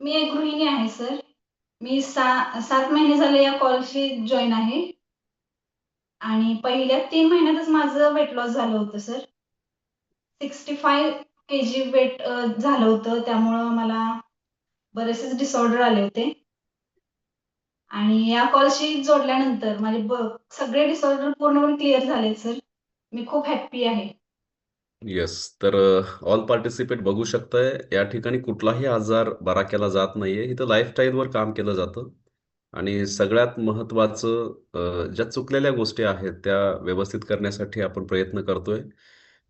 मी एक गृहिणी आहे सर. मी सा सात महिने झाले या कॉलशी जॉईन आहे. आणि पहिल्या तीन महिन्यातच माझं वेट लॉस झालं होतं सर. 65 केजी वेट झालं होतं. त्यामुळं मला बरेचसे डिसऑर्डर आले होते. आणि या कॉलशी जोडल्यानंतर माझे ब सगळे डिसऑर्डर पूर्णपणे क्लिअर झाले सर. मी खूप हॅप्पी आहे. येस. तर uh, ऑल पार्टिसिपेट बघू शकताय या ठिकाणी कुठलाही आजार बरा केला जात नाहीये. इथं लाईफस्टाईलवर काम केलं जातं. आणि सगळ्यात महत्वाचं uh, ज्या चुकलेल्या गोष्टी आहेत त्या व्यवस्थित करण्यासाठी आपण प्रयत्न करतोय.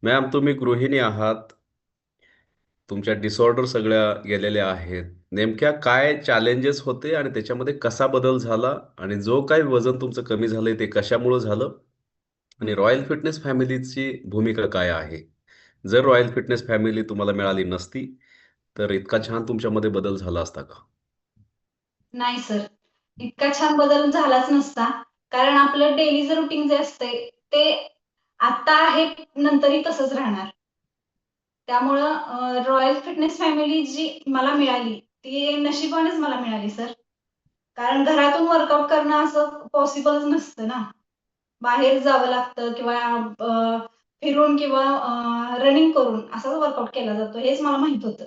मॅम तुम्ही गृहिणी आहात. तुमच्या डिसऑर्डर सगळ्या गेलेल्या आहेत. नेमक्या काय चॅलेंजेस होते आणि त्याच्यामध्ये कसा बदल झाला आणि जो काय वजन तुमचं कमी झालंय ते कशामुळं झालं? आणि रॉयल फिटनेस फॅमिलीची भूमिका काय आहे? जर रॉयल फिटनेस फॅमिली तुम्हाला मिळाली नसती, तर इतका छान तुमच्यामध्ये बदल झाला असता का? नाही सर. इतका छान बदल झालाच नसता. कारण आपलं डेलीचं रुटीन जे असते ते आता आहे, नंतरही तसंच राहणार. त्यामुळं रॉयल फिटनेस फॅमिली जी मला मिळाली, ती नशिबानेच मला मिळाली सर. कारण घरातून वर्कआउट करणं असं पॉसिबलच नसतं ना. बाहेर जावं लागतं किंवा फिरून किंवा रनिंग करून असाच वर्कआउट केला जातो हेच मला माहीत होतं.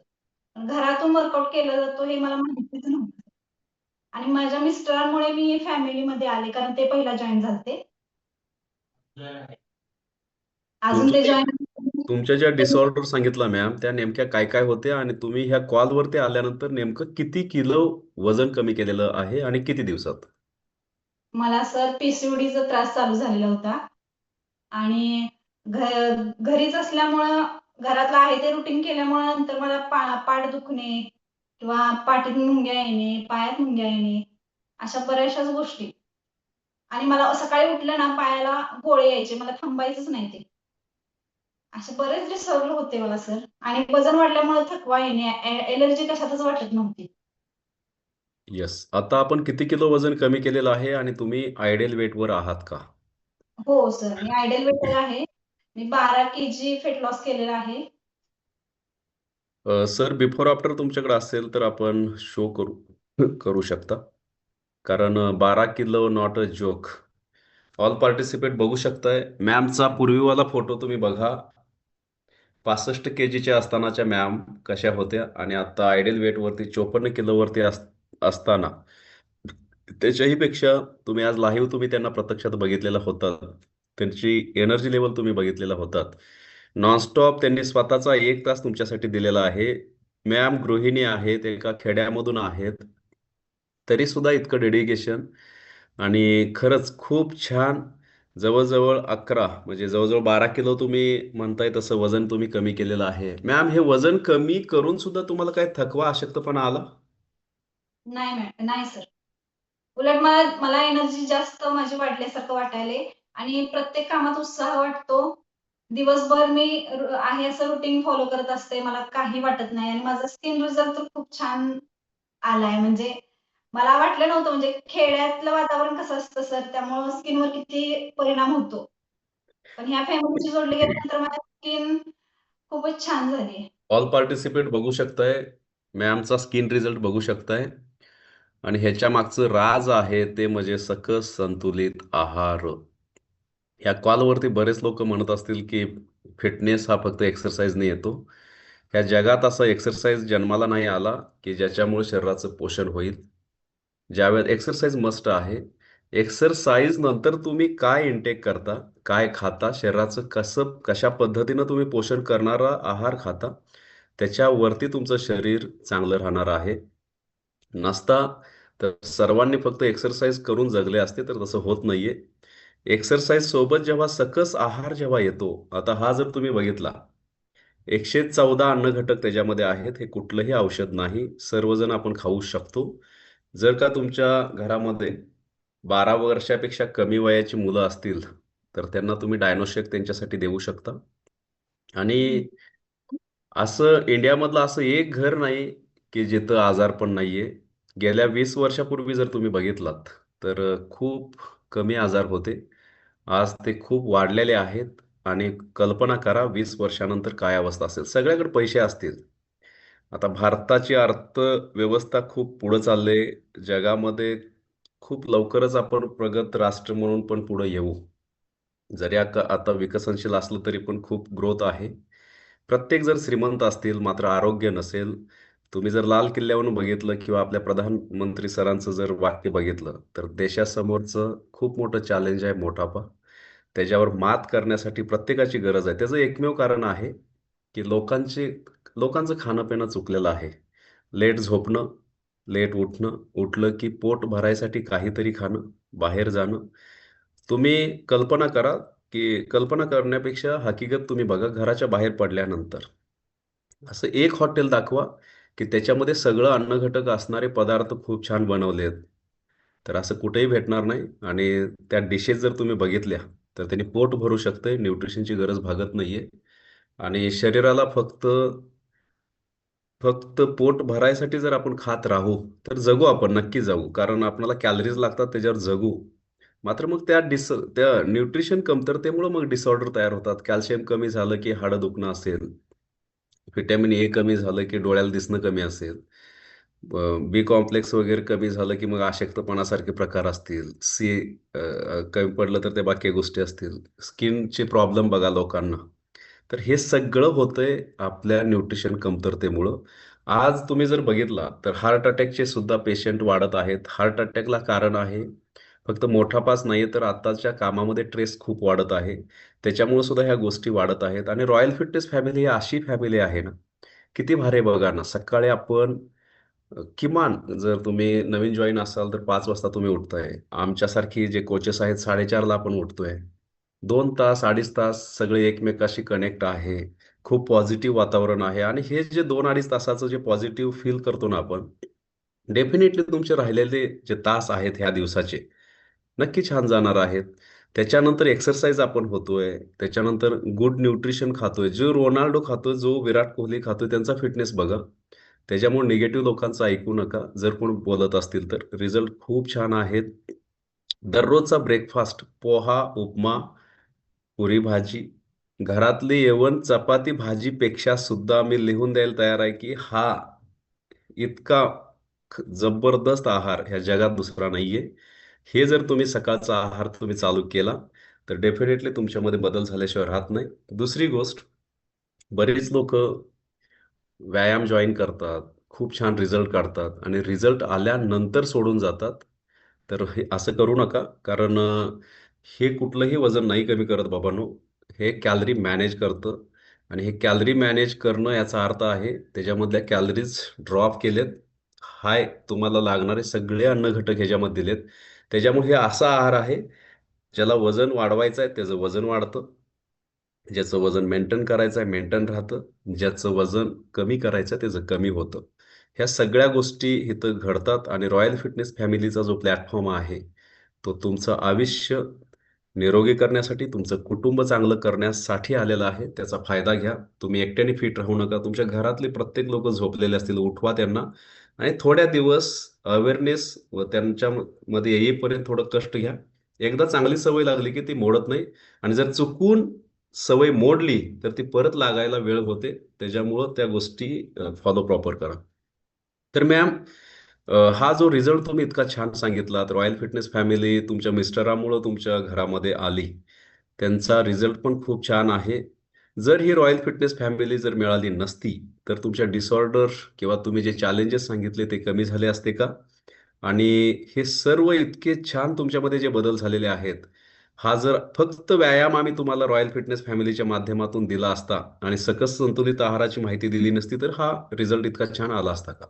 घरातून वर्कआउट केला जातो हे मला माहितीच नव्हतं. आणि माझ्या मिस्टरांमुळे मी फॅमिलीमध्ये आले कारण ते पहिला जॉइन झालते. अजून ते जॉइन तुमच्या ज्या डिसऑर्डर सांगितला मॅम, त्या नेमक्या काय-काय होत्या आणि तुम्ही ह्या कॉलवरती आल्यानंतर नेमकं किती किलो वजन कमी केलेलं आहे आणि किती दिवसात? मला सर पीसीओडीचा त्रास चालू झालेला होता. आणि घरीच असल्यामुळं घरातलं आहे ते रुटीन केल्यामुळं नंतर मला पा पाठ दुखणे किंवा पाठीत मुंग्या येणे, पायात मुंग्या येणे, अशा बऱ्याचशाच गोष्टी. आणि मला सकाळी उठलं ना पायाला गोळे यायचे. मला थांबायचंच नाही ते. असे बरेच डिसऑर्डर होते मला सर. आणि वजन वाढल्यामुळे थकवा येणे, ए एनर्जी कशातच वाटत नव्हती. येस. आता आपण किती किलो वजन कमी केलेलं आहे आणि तुम्ही आयडियल वेटवर आहात का? हो सर. मी आयडियल वेटवर आहे. मी बारा के जी फेट लॉस केलेला आहे. सर बिफोर आफ्टर तुमच्याकडे असेल तर आपण शो करू करू शकता. कारण बारा kilo not a joke. All participate बघू शकताय. मॅमचा पूर्वीवाला फोटो तुम्ही बघा. पासष्ट के जीच्या असतानाच्या मॅम कशा होत्या आणि आता आयडियल वेटवरती 54 किलोवरती असताना त्याच्याही पेक्षा तुम्ही आज लाईव्ह तुम्ही त्यांना प्रत्यक्षात बघितलेलं होतं. त्यांची एनर्जी लेवल तुम्ही बघितलेला होतात. नॉनस्टॉप त्यांनी स्वतःचा एक तास तुमच्यासाठी दिलेला आहे. मॅम गृहिणी आहेत, एका खेड्यामधून आहेत. तरी सुद्धा इतकं डेडिकेशन आणि खरंच खूप छान जवळ-जवळ 11 म्हणजे जवळ-जवळ 12 किलो तुम्ही म्हणताय तसं वजन तुम्ही कमी केलेलं आहे. मॅम हे वजन कमी करून सुद्धा तुम्हाला काही थकवा, अशक्तपणा आला? नाही मॅम नाही सर. उलट मला मला एनर्जी जास्त माझी वाढल्यासारखं वाटायला आणि प्रत्येक कामात उत्साह वाटतो. दिवसभर मी आहे असं रुटीन फॉलो करत असते. मला काही वाटत नाही आणि माझा स्किन रिझल्ट तर खूप छान आलाय. म्हणजे मला वाटलं नव्हतं म्हणजे खेड्यातलं वातावरण कसं असतं सर, त्यामुळं स्किनवर किती परिणाम होतो. पण ह्या फॅमिलीशी जोडले गेल्यानंतर माझी स्किन खूपच छान झाली ऑल पार्टिसिपेट बघू शकताय. मॅमचा स्किन रिझल्ट बघू शकताय. आणि ह्याच्या मागचं राज आहे ते म्हणजे सकस संतुलित आहार. ह्या कॉलवरती बरेच लोक म्हणत असतील, की फिटनेस हा फक्त एक्सरसाइजने येतो. ह्या जगात असा एक्सरसाइज जन्माला नाही आला, की ज्याच्यामुळे शरीराचं पोषण होईल. ज्यावेळेस एक्सरसाइज मस्ट आहे. एक्सरसाइज नंतर तुम्ही काय इंटेक करता, काय खाता, शरीराचं कसं कशा पद्धतीनं तुम्ही पोषण करणारा आहार खाता, त्याच्यावरती तुमचं शरीर चांगलं राहणार आहे. नसता तर सर्वांनी फक्त एक्सरसाइज करून जगले असते, तर तसं होत नाहीये. एक्सरसाइज सोबत जेव्हा सकस आहार जेव्हा येतो, आता हा जर तुम्ही बघितला 114 अन्नघटक त्याच्यामध्ये आहेत. हे कुठलंही औषध नाही. सर्वजण आपण खाऊ शकतो. जर का तुमच्या घरामध्ये 12 वर्षापेक्षा कमी वयाची मुलं असतील, तर त्यांना तुम्ही डायनोशेक त्यांच्यासाठी देऊ शकता. आणि असं इंडियामधलं असं एक घर नाही, की जिथं आजार पण नाहीये. गेल्या वीस वर्षापूर्वी जर तुम्ही बघितलात, तर खूप कमी आजार होते. आज ते खूप वाढलेले आहेत आणि कल्पना करा वीस वर्षानंतर काय अवस्था असेल. सगळ्याकडे पैसे असतील. आता भारताची अर्थव्यवस्था खूप पुढं चालले जगामध्ये खूप लवकरच आपण प्रगत राष्ट्र म्हणून पण पुढे येऊ जरी आता विकसनशील असलं तरी पण खूप ग्रोथ आहे प्रत्येक जर श्रीमंत असतील मात्र आरोग्य नसेल तुम्ही जर लाल किल्ल्यावरून बघितलं किंवा आपल्या प्रधानमंत्री सरांचं जर वाक्य बघितलं तर देशासमोरचं खूप मोठं चॅलेंज आहे मोठापा. त्याच्यावर मात करण्यासाठी प्रत्येकाची गरज आहे. त्याचं एकमेव कारण आहे की लोकांचे लोकांचं खाणं पिणं चुकलेलं आहे. लेट झोपणं लेट उठणं उठलं की पोट भरायसाठी काहीतरी खाणं बाहेर जाणं. तुम्ही कल्पना करा की कल्पना करण्यापेक्षा हकीकत तुम्ही बघा घराच्या बाहेर पडल्यानंतर. असं एक हॉटेल दाखवा की त्याच्यामध्ये सगळं अन्नघटक असणारे पदार्थ खूप छान बनवले आहेत. तर असं कुठेही भेटणार नाही आणि त्या डिशेस जर तुम्ही बघितल्या तर त्यांनी पोट भरू शकते न्यूट्रिशनची गरज भागत नाहीये. आणि शरीराला फक्त फक्त पोट भरायसाठी जर आपण खात राहू तर जगू आपण नक्की जगू. कारण आपल्याला कॅलरीज लागतात त्याच्यावर जगू. मात्र मग त्या डिस त्या न्यूट्रिशन कमतरतेमुळे मग डिसऑर्डर तयार होतात. कॅल्शियम कमी झालं की हाडं दुखणं असेल. व्हिटॅमिन ए कमी झालं की डोळ्याला दिसणं कमी असेल. बी कॉम्प्लेक्स वगैरे कमी झालं की मग अशक्तपणासारखे प्रकार असतील. सी कमी पडलं तर ते बाकी गोष्टी असतील. स्किनचे प्रॉब्लेम बघा लोकांना. तर हे सगळं होतंय आपल्या न्यूट्रिशन कमतरतेमुळं. आज तुम्ही जर बघितला तर हार्ट अटॅकचे सुद्धा पेशंट वाढत आहेत. हार्ट अटॅकला कारण आहे. फक्त मोठा पास नाही तर आताच्या कामामध्ये ट्रेस खूप वाढत आहे. त्याच्यामुळे सुद्धा ह्या गोष्टी वाढत आहेत. आणि रॉयल फिटनेस फॅमिली ही अशी फॅमिली आहे ना किती भारी बघा ना. सकाळी आपण किमान जर तुम्ही नवीन जॉईन असाल तर पाच वाजता तुम्ही उठताय. आमच्यासारखी जे कोचेस आहेत साडेचारला आपण उठतोय. दोन तास अडीच तास सगळे एकमेकाशी कनेक्ट आहे. खूप पॉझिटिव्ह वातावरण आहे. आणि हे जे दोन अडीच तासाचं जे पॉझिटिव्ह फील करतो ना आपण डेफिनेटली तुमचे राहिलेले जे तास आहेत ह्या दिवसाचे नक्की छान जाणार आहेत. त्याच्यानंतर एक्सरसाइज आपण होतोय. त्याच्यानंतर गुड न्यूट्रिशन खातोय. जो रोनाल्डो खातोय जो विराट कोहली खातोय त्यांचा फिटनेस बघा. त्याच्यामुळे निगेटिव्ह लोकांचं ऐकू नका. जर कोण बोलत असतील तर. रिझल्ट खूप छान आहेत. दररोजचा ब्रेकफास्ट पोहा उपमा पुरी भाजी. घरातली येवण चपाती भाजीपेक्षा सुद्धा मी लिहून द्यायला तयार आहे की हा इतका जबरदस्त आहार ह्या जगात दुसरा नाहीये. हे जर तुम्ही सकाळचा आहार तुम्ही चालू केला तर डेफिनेटली तुमच्यामध्ये बदल झाल्याशिवाय राहत नाही. दुसरी गोष्ट बरेच लोक व्यायाम जॉईन करतात खूप छान रिझल्ट काढतात आणि रिझल्ट आल्यानंतर सोडून जातात. तर हे असं करू नका कारण हे कुठलंही वजन नाही कमी करत बाबांनो. हे कॅलरी मॅनेज करतं आणि हे कॅलरी मॅनेज करणं याचा अर्थ आहे त्याच्यामधल्या कॅलरीज ड्रॉप केलेत. हाय तुम्हाला लागणारे सगळे अन्नघटक ह्याच्यामध्ये दिलेत. त्याच्यामुळे हे असा आहार आहे ज्याला वजन वाढवायचं आहे त्याचं वजन वाढतं. ज्याचं वजन मेंटेन करायचं आहे मेंटेन राहतं. ज्याचं वजन कमी करायचं आहे त्याचं कमी होतं. ह्या सगळ्या गोष्टी इथं घडतात आणि रॉयल फिटनेस फॅमिलीचा जो प्लॅटफॉर्म आहे तो तुमचं आयुष्य निरोगी करण्यासाठी तुमचं कुटुंब चांगलं करण्यासाठी आलेला आहे. त्याचा फायदा घ्या. तुम्ही एकट्याने फिट राहू नका. तुमच्या घरातले प्रत्येक लोक झोपलेले असतील उठवा त्यांना. आणि थोड्या दिवस अवेअरनेस व त्यांच्यामध्ये येईपर्यंत थोडं कष्ट घ्या. एकदा चांगली सवय लागली की ती मोडत नाही. आणि जर चुकून सवय मोडली तर ती परत लागायला वेळ होते. त्याच्यामुळं त्या गोष्टी फॉलो प्रॉपर करा. तर मॅम हा जो रिझल्ट तुम्ही इतका छान सांगितलात रॉयल फिटनेस फॅमिली तुमच्या मिस्टरामुळं तुमच्या घरामध्ये आली. त्यांचा रिझल्ट पण खूप छान आहे. जर ही रॉयल फिटनेस फॅमिली जर मिळाली नसती तर तुमच्या डिसऑर्डर किंवा तुम्ही जे चॅलेंजेस सांगितले ते कमी झाले असते का? आणि हे सर्व इतके छान तुमच्यामध्ये जे बदल झालेले आहेत हा जर फक्त व्यायाम आम्ही तुम्हाला रॉयल फिटनेस फॅमिलीच्या माध्यमातून दिला असता आणि सकस संतुलित आहाराची माहिती दिली नसती तर हा रिझल्ट इतका छान आला असता का?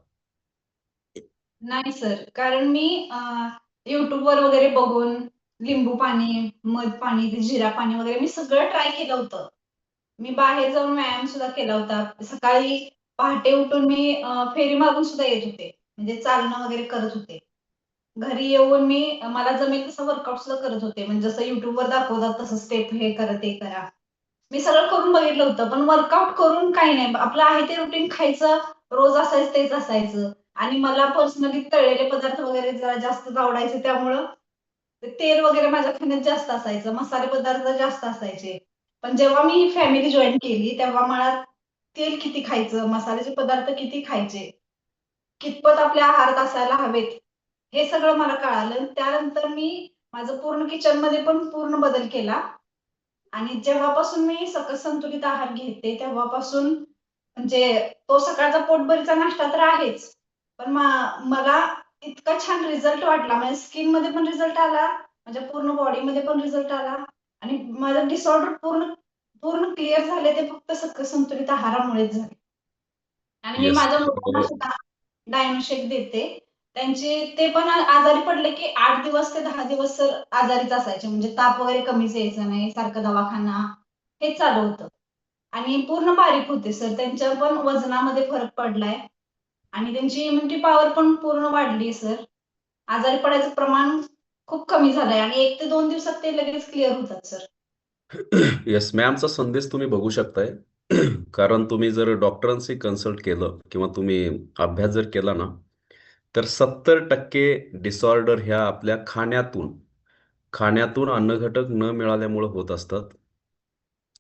नाही सर कारण मी युट्यूबवर वगैरे बघून लिंबू पाणी मध पाणी जिरा पाणी वगैरे मी सगळं ट्राय केलं होतं. मी बाहेर जाऊन व्यायाम सुद्धा केला होता. सकाळी पहाटे उठून मी फेरी मारून सुद्धा येत होते. म्हणजे चालणं वगैरे करत होते. घरी येऊन मी मला जमेल तसं वर्कआउट सुद्धा करत होते. म्हणजे जसं युट्यूबवर दाखवतात तसं स्टेप हे करा ते करा. मी सगळं करून बघितलं होतं पण वर्कआउट करून काही नाही. आपलं आहे ते रुटीन खायचं रोज असायचं तेच असायचं. आणि मला पर्सनली तळलेले पदार्थ वगैरे जरा जास्त आवडायचे त्यामुळं तेल वगैरे माझ्या खाण्यात जास्त असायचं मसाले पदार्थ जास्त असायचे. पण जेव्हा मी फॅमिली जॉईन केली तेव्हा मला तेल किती खायचं मसाल्याचे पदार्थ किती खायचे कितपत आपल्या आहारात असायला हवेत हे सगळं मला कळालं. त्यानंतर मी माझं पूर्ण किचनमध्ये पण पूर्ण बदल केला. आणि जेव्हापासून मी सकस संतुलित आहार घेते तेव्हापासून म्हणजे तो सकाळचा पोटभरीचा नाश्ता तर आहेच पण मला इतका छान रिझल्ट वाटला. म्हणजे स्किनमध्ये पण रिझल्ट आला माझ्या पूर्ण बॉडीमध्ये पण रिझल्ट आला. आणि माझं डिसऑर्डर पूर्ण पूर्ण क्लिअर झाले ते फक्त सकस संतुलित आहारामुळेच झाले आणि मी. माझ्या मुलांना सुद्धा डायनोशेक देते. त्यांचे ते पण आजारी पडले की आठ दिवस ते दहा दिवस सर आजारीच असायचे. म्हणजे ताप वगैरे कमीच यायचा नाही. सारखं दवाखाना हेच चालू होतं. आणि पूर्ण बारीक होते सर. त्यांच्या पण वजनामध्ये फरक पडलाय. आणि त्यांची इम्युनिटी पॉवर पण पूर्ण वाढली सर. आजारी पडायचं प्रमाण खूप कमी झालंय आणि एक ते दोन दिवसात ते लगेच क्लिअर होतात सर येस मॅमचा संदेश तुम्ही बघू शकताय. कारण तुम्ही जर डॉक्टरांशी कन्सल्ट केलं किंवा तुम्ही अभ्यास जर केला ना तर सत्तर टक्के डिसऑर्डर ह्या आपल्या खाण्यातून खाण्यातून अन्नघटक न मिळाल्यामुळे होत असतात.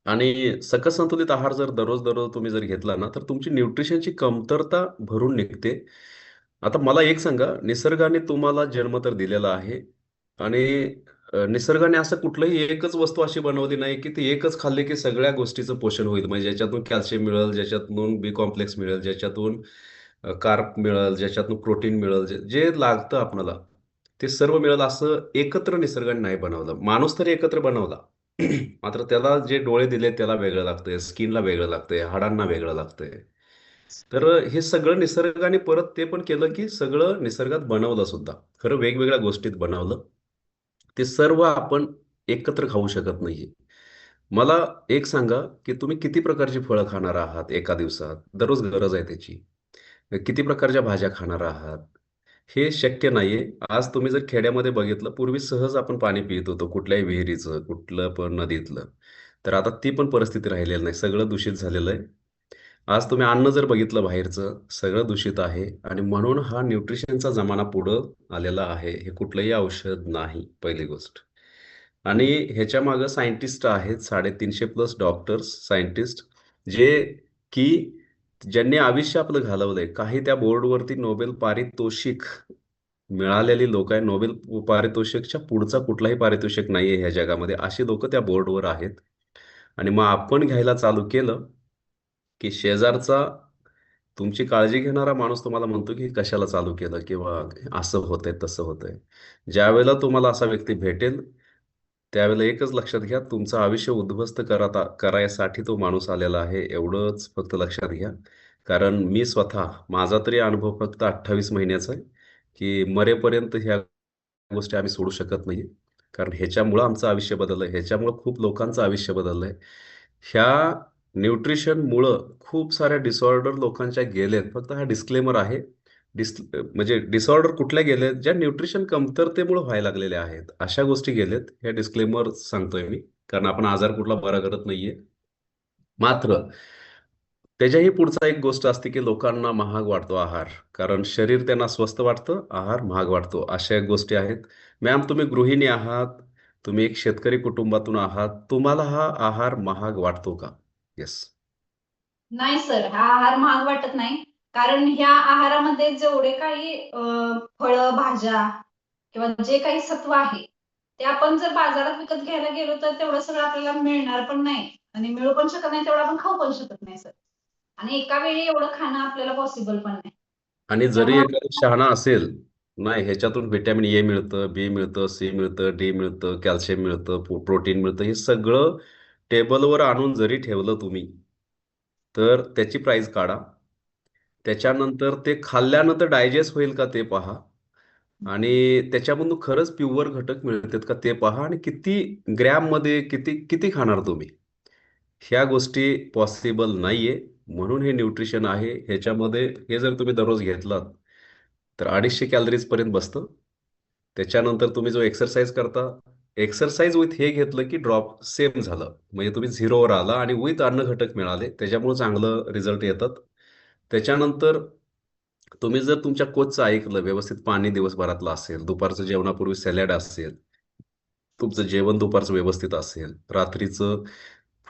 आणि सकस संतुलित आहार जर दररोज दररोज तुम्ही जर घेतला ना तर तुमची न्यूट्रिशनची कमतरता भरून निघते. आता मला एक सांगा निसर्गाने तुम्हाला जन्म तर दिलेला आहे आणि निसर्गाने असं कुठलंही एकच वस्तू अशी बनवली नाही की ती एकच खाल्ली की सगळ्या गोष्टीचं पोषण होईल. म्हणजे ज्याच्यातून कॅल्शियम मिळेल ज्याच्यातून बी कॉम्प्लेक्स मिळेल ज्याच्यातून कार्प मिळेल ज्याच्यातून प्रोटीन मिळेल जे जे लागतं आपल्याला ते सर्व मिळेल असं एकत्र निसर्गाने नाही बनवलं. माणूस तरी एकत्र बनवला. मात्र त्याला जे डोळे दिले त्याला वेगळं लागतंय स्किनला वेगळं लागतंय हाडांना वेगळं लागतंय. तर हे सगळं निसर्गाने परत ते पण केलं की सगळं निसर्गात बनवलं सुद्धा. खरं वेगवेगळ्या गोष्टीत बनवलं. ते सर्व आपण एकत्र खाऊ शकत नाहीये. मला एक सांगा की तुम्ही किती प्रकारची फळं खाणार आहात एका दिवसात? दररोज गरज आहे त्याची. किती प्रकारच्या भाज्या खाणार आहात? हे शक्य नाहीये. आज तुम्ही जर खेड्यामध्ये बघितलं पूर्वी सहज आपण पाणी पित होतो कुठल्याही विहिरीचं कुठलं पण नदीतलं. तर आता ती पण परिस्थिती राहिलेली नाही. सगळं दूषित झालेलं आहे. आज तुम्ही अन्न जर बघितलं बाहेरचं सगळं दूषित आहे आणि म्हणून हा न्यूट्रिशनचा जमाना पुढं आलेला आहे हे कुठलंही औषध नाही पहिली गोष्ट. आणि ह्याच्या मागं सायंटिस्ट आहेत साडेतीनशे प्लस डॉक्टर्स सायंटिस्ट जे की ज्यांनी आयुष्य आपलं घालवलंय काही त्या बोर्डवरती नोबेल पारितोषिक मिळालेली लोक आहे नोबेल पारितोषिकच्या पुढचा कुठलाही पारितोषिक नाहीये ह्या जगामध्ये अशी लोक त्या बोर्डवर आहेत. आणि मग आपण घ्यायला चालू केलं की शेजारचा तुमची काळजी घेणारा माणूस तुम्हाला म्हणतो की कशाला चालू केलं किंवा असं होतंय तसं होतंय. ज्यावेळेला तुम्हाला असा व्यक्ती भेटेल त्यावेळेला एकच लक्षात घ्या तुमचं आयुष्य उद्ध्वस्त करता करायसाठी तो माणूस आलेला आहे एवढंच फक्त लक्षात घ्या. कारण मी स्वतः माझा तरी अनुभव फक्त अठ्ठावीस महिन्याचा आहे की मरेपर्यंत ह्या गोष्टी आम्ही सोडू शकत नाही. कारण ह्याच्यामुळं आमचं आयुष्य बदललं ह्याच्यामुळं खूप लोकांचं आयुष्य बदललंय. ह्या न्यूट्रिशनमुळं खूप साऱ्या डिसऑर्डर लोकांच्या गेलेत. फक्त हा डिस्क्लेमर आहे. डिस म्हणजे डिसऑर्डर कुठल्या गेलेत? ज्या न्यूट्रिशन कमतरतेमुळे व्हायला लागलेल्या आहेत. अशा गोष्टी गेलेत. हे डिस्क्लेमर सांगतोय मी. कारण आपण आजार कुठला बरा करत नाहीये. मात्र त्याच्याही पुढचा एक गोष्ट असते की लोकांना महाग वाटतो आहार. कारण शरीर त्यांना स्वस्त वाटतं आहार महाग वाटतो. अशा एक गोष्टी आहेत. मॅम तुम्ही गृहिणी आहात. तुम्ही एक शेतकरी कुटुंबातून आहात. तुम्हाला हा आहार महाग वाटतो का? येस नाही सर. हा आहार महाग वाटत नाही. कारण ह्या आहारामध्ये जेवढे काही फळं भाज्या किंवा जे काही सत्व आहे ते आपण जर बाजारात विकत घ्यायला गेलो तर तेवढं सगळं आपल्याला मिळणार पण नाही. आणि मिळू पण शकत नाही तेवढं आपण खाऊ पण शकत नाही सर. आणि एका वेळी एवढं खाणं आपल्याला पॉसिबल पण नाही. आणि जरी एखादा शहाणा असेल नाही ह्याच्यातून व्हिटॅमिन ए मिळतं बी मिळतं सी मिळतं डी मिळतं कॅल्शियम मिळतं प्रोटीन मिळतं हे सगळं टेबलवर आणून जरी ठेवलं तुम्ही तर त्याची प्राईज काढा. त्याच्यानंतर ते खाल्ल्यानंतर डायजेस्ट होईल का ते पहा. आणि त्याच्यामधून खरंच प्युअर घटक मिळतात का ते पहा. आणि किती ग्रॅममध्ये किती किती खाणार तुम्ही? ह्या गोष्टी पॉसिबल नाहीये. म्हणून हे न्यूट्रिशन आहे. ह्याच्यामध्ये हे जर तुम्ही दररोज घेतलात तर अडीचशे कॅलरीज पर्यंत बसतं. त्याच्यानंतर तुम्ही जो एक्सरसाइज करता एक्सरसाइज विथ हे घेतलं की ड्रॉप सेम झालं. म्हणजे तुम्ही झिरोवर आला आणि विथ अन्न घटक मिळाले त्याच्यामुळे चांगलं रिझल्ट येतात. त्याच्यानंतर तुम्ही जर तुमच्या कोचचं ऐकलं व्यवस्थित पाणी दिवसभरातलं असेल दुपारचं जेवणापूर्वी सॅलड असेल तुमचं जेवण दुपारचं व्यवस्थित असेल रात्रीचं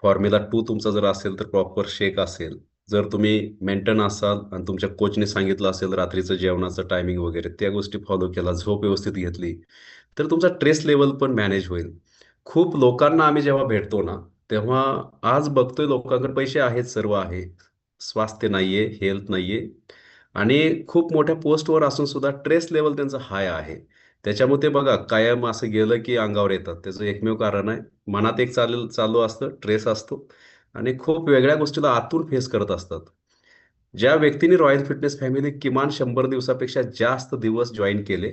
फॉर्म्युला टू तुमचं जर असेल तर प्रॉपर शेक असेल. जर तुम्ही मेंटेन असाल आणि तुमच्या कोचने सांगितलं असेल रात्रीचं जेवणाचं टायमिंग वगैरे त्या गोष्टी फॉलो केला झोप व्यवस्थित घेतली तर तुमचा स्ट्रेस लेवल पण मॅनेज होईल. खूप लोकांना आम्ही जेव्हा भेटतो ना तेव्हा आज बघतोय लोकांकडे पैसे आहेत सर्व आहे. स्वास्थ्य नाहीये हेल्थ नाहीये. आणि खूप मोठ्या पोस्टवर असून सुद्धा स्ट्रेस लेवल त्यांचं हाय आहे. त्याच्यामुळे ते बघा कायम असं गेलं की अंगावर येतात. त्याचं एकमेव कारण आहे मनात एक चालेल चालू असतं ट्रेस असतो. आणि खूप वेगळ्या गोष्टीला आतून फेस करत असतात. ज्या व्यक्तीने रॉयल फिटनेस फॅमिली किमान शंभर दिवसापेक्षा जास्त दिवस जॉईन केले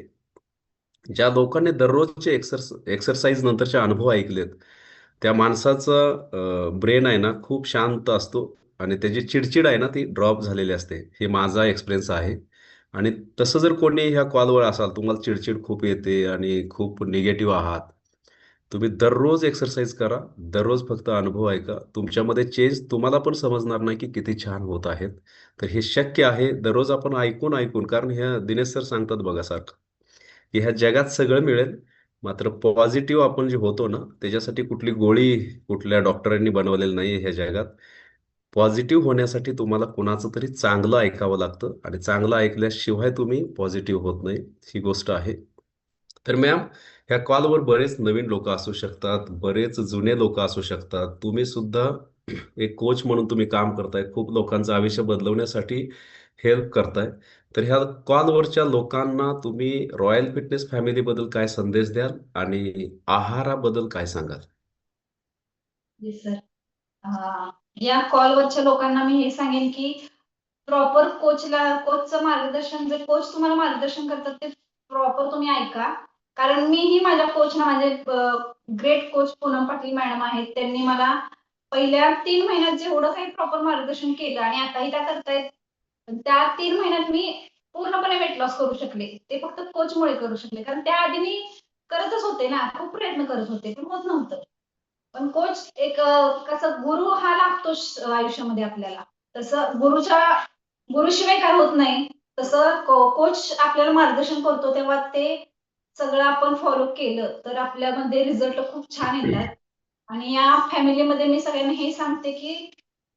ज्या लोकांनी दररोजचे एक्सरस एक्सरसाइज नंतरचे अनुभव ऐकलेत त्या माणसाचा ब्रेन आहे ना खूप शांत असतो आणि त्याची चिडचिड आहे ना ती ड्रॉप झालेली असते. हे माझा एक्सपिरियन्स आहे. आणि तसं जर कोणी ह्या कॉलवर असाल तुम्हाला चिडचिड खूप येते आणि खूप निगेटिव्ह आहात. तुम्ही दररोज एक्सरसाइज करा दररोज फक्त अनुभव ऐका. तुमच्यामध्ये चेंज तुम्हाला पण समजणार नाही की किती छान होत आहेत. तर हे शक्य आहे दररोज आपण ऐकून ऐकून कारण हे दिनेश सर सांगतात बघा सारखं. की ह्या जगात सगळं मिळेल. मात्र पॉझिटिव्ह आपण जे होतो ना त्याच्यासाठी कुठली गोळी कुठल्या डॉक्टरांनी बनवलेली नाही ह्या जगात. पॉझिटिव्ह होण्यासाठी तुम्हाला कुणाचं तरी चांगलं ऐकावं लागतं आणि चांगलं ऐकल्याशिवाय तुम्ही पॉझिटिव्ह होत नाही ही गोष्ट आहे. तर मॅम ह्या कॉलवर बरेच नवीन लोक असू शकतात बरेच जुने लोक असू शकतात. तुम्ही सुद्धा एक कोच म्हणून तुम्ही काम करताय. खूप लोकांचं आयुष्य बदलवण्यासाठी हेल्प करताय. तर ह्या कॉलवरच्या लोकांना तुम्ही रॉयल फिटनेस फॅमिलीबद्दल काय संदेश द्याल आणि आहाराबद्दल काय सांगाल? येस सर या कॉलवरच्या लोकांना मी हे सांगेन की प्रॉपर कोचला कोचचं मार्गदर्शन जे कोच तुम्हाला मार्गदर्शन करतात ते प्रॉपर तुम्ही ऐका. कारण मीही माझ्या कोचना माझे great coach Poonam Patil madam आहेत त्यांनी मला पहिल्या तीन महिन्यात जेवढं काही प्रॉपर मार्गदर्शन केलं आणि आताही त्या करतायत त्या तीन महिन्यात मी पूर्णपणे वेट लॉस करू शकले. ते फक्त कोचमुळे करू शकले. कारण त्याआधी मी करतच होते ना. खूप प्रयत्न करत होते. पण होत नव्हतं. पण कोच एक कसं गुरु हा लागतो आयुष्यामध्ये आपल्याला. तसं गुरुच्या गुरुशिवाय काय होत नाही. तसं को- कोच आपल्याला मार्गदर्शन करतो तेव्हा ते सगळं आपण फॉलो केलं तर आपल्यामध्ये रिझल्ट खूप छान येतात. आणि या फॅमिलीमध्ये मी सगळ्यांना हे सांगते की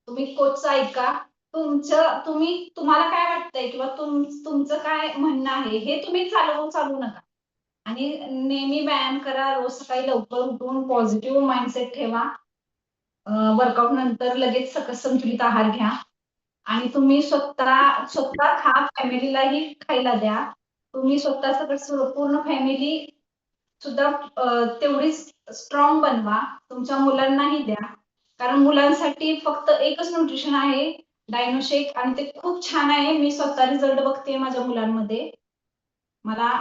तुम्ही कोचचं ऐका. तुमचं तुम्ही तुम्हाला काय वाटतंय किंवा तुम तुमचं काय म्हणणं आहे हे तुम्ही चालवून चालू नका. आणि नेहमी व्यायाम करा रोज सकाळी लवकर उठून पॉझिटिव्ह माइंडसेट ठेवा. वर्कआउट नंतर लगेच सकस संतुलित आहार घ्या. आणि तुम्ही स्वतः स्वतः खा फॅमिलीलाही खायला द्या. तुम्ही स्वतः सगळं पूर्ण फॅमिली सुद्धा तेवढीच स्ट्रॉंग बनवा. तुमच्या मुलांनाही द्या. कारण मुलांसाठी फक्त एकच न्यूट्रिशन आहे डायनोशेक आणि ते खूप छान आहे. मी स्वतः रिझल्ट बघते माझ्या मुलांमध्ये. मला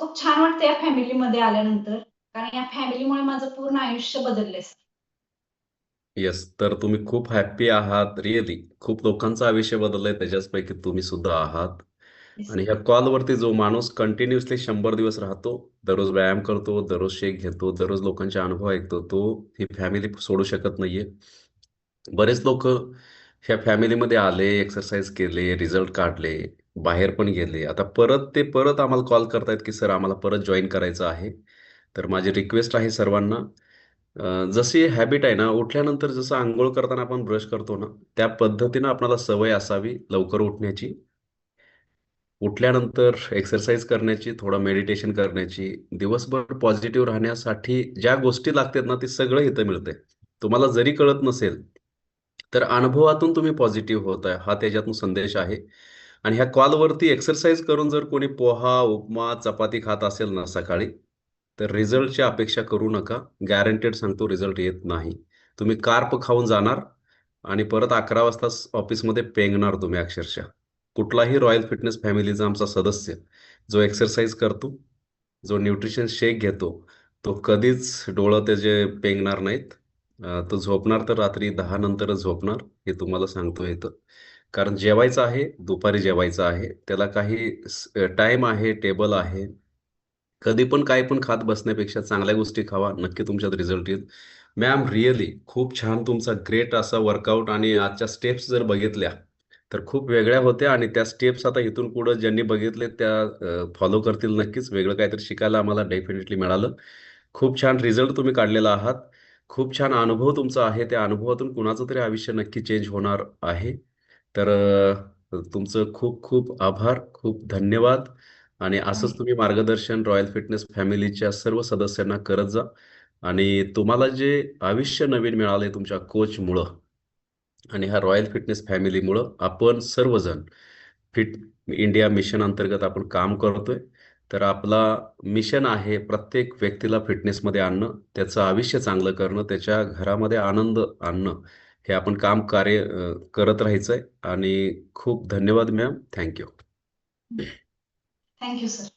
खूप छान वाटतं या फॅमिलीमध्ये आल्यानंतर. कारण या फॅमिलीमुळे माझं पूर्ण आयुष्य बदललंय. येस तर तुम्ही खूप हॅप्पी आहात. रिअली खूप लोकांचं आयुष्य बदललंय. त्याच्याचपैकी तुम्ही सुद्धा आहात. आणि. ह्या कॉलवरती जो माणूस कंटिन्युअसली शंभर दिवस राहतो दररोज व्यायाम करतो दररोज शेक घेतो दररोज लोकांचे अनुभव ऐकतो तो ही फॅमिली सोडू शकत नाहीये. बरेच लोक ह्या फॅमिलीमध्ये आले एक्सरसाइज केले रिझल्ट काढले बाहेर पण गेले. आता परत ते परत आम्हाला कॉल करतायत की सर आम्हाला परत जॉईन करायचं आहे. तर माझी रिक्वेस्ट आहे सर्वांना जशी हॅबिट आहे ना उठल्यानंतर जसं आंघोळ करताना आपण ब्रश करतो ना त्या पद्धतीनं आपल्याला सवय असावी लवकर उठण्याची. उठल्यानंतर एक्सरसाइज करण्याची थोडं मेडिटेशन करण्याची दिवसभर पॉझिटिव्ह राहण्यासाठी ज्या गोष्टी लागतात ना ते सगळं इथं मिळतंय. तुम्हाला जरी कळत नसेल तर अनुभवातून तुम्ही पॉझिटिव्ह होत आहे. हा त्याच्यातून संदेश आहे. आणि ह्या कॉलवरती एक्सरसाइज करून जर कोणी पोहा उपमा चपाती खात असेल ना सकाळी तर रिझल्टची अपेक्षा करू नका. गॅरंटेड सांगतो रिझल्ट येत नाही. तुम्ही कार्प खाऊन जाणार आणि परत अकरा वाजता ऑफिसमध्ये पेंगणार तुम्ही अक्षरशः. कुठलाही रॉयल फिटनेस फॅमिलीचा आमचा सदस्य जो एक्सरसाइज करतो जो न्यूट्रिशन शेक घेतो तो कधीच डोळं त्याचे पेंगणार नाहीत. तो झोपणार तर रात्री दहा नंतरच झोपणार हे तुम्हाला सांगतो येतं कारण जेवायचं आहे दुपारी जेवायचं आहे त्याला काही टाइम आहे टेबल आहे. कधी पण काय पण खात बसण्यापेक्षा चांगल्या गोष्टी खावा नक्की तुमच्यात रिझल्ट येईल. मॅम रिअली खूप छान तुमचा ग्रेट असा वर्कआउट आणि आजच्या स्टेप्स जर बघितल्या तर खूप वेगळ्या होत्या आणि त्या स्टेप्स आता इथून पुढं ज्यांनी बघितले त्या फॉलो करतील नक्कीच. वेगळं काहीतरी शिकायला आम्हाला डेफिनेटली मिळालं. खूप छान रिझल्ट तुम्ही काढलेला आहात. खूप छान अनुभव तुमचा आहे. त्या अनुभवातून कुणाचं तरी आयुष्य नक्की चेंज होणार आहे. तर अ, तुमचं खूप खूप आभार खूप धन्यवाद. आणि असंच तुम्ही मार्गदर्शन रॉयल फिटनेस फॅमिलीच्या सर्व सदस्यांना करत जा. आणि तुम्हाला जे आयुष्य नवीन मिळाले तुमच्या कोचमुळं आणि ह्या रॉयल फिटनेस फॅमिलीमुळं आपण सर्वजण फिट इंडिया मिशन अंतर्गत आपण काम करतोय. तर आपला मिशन आहे प्रत्येक व्यक्तीला फिटनेसमध्ये आणणं त्याचं आयुष्य चांगलं करणं त्याच्या घरामध्ये आनंद आणणं हे आपण काम कार्य करत राहायचंय. आणि खूप धन्यवाद मॅम थँक्यू थँक्यू सर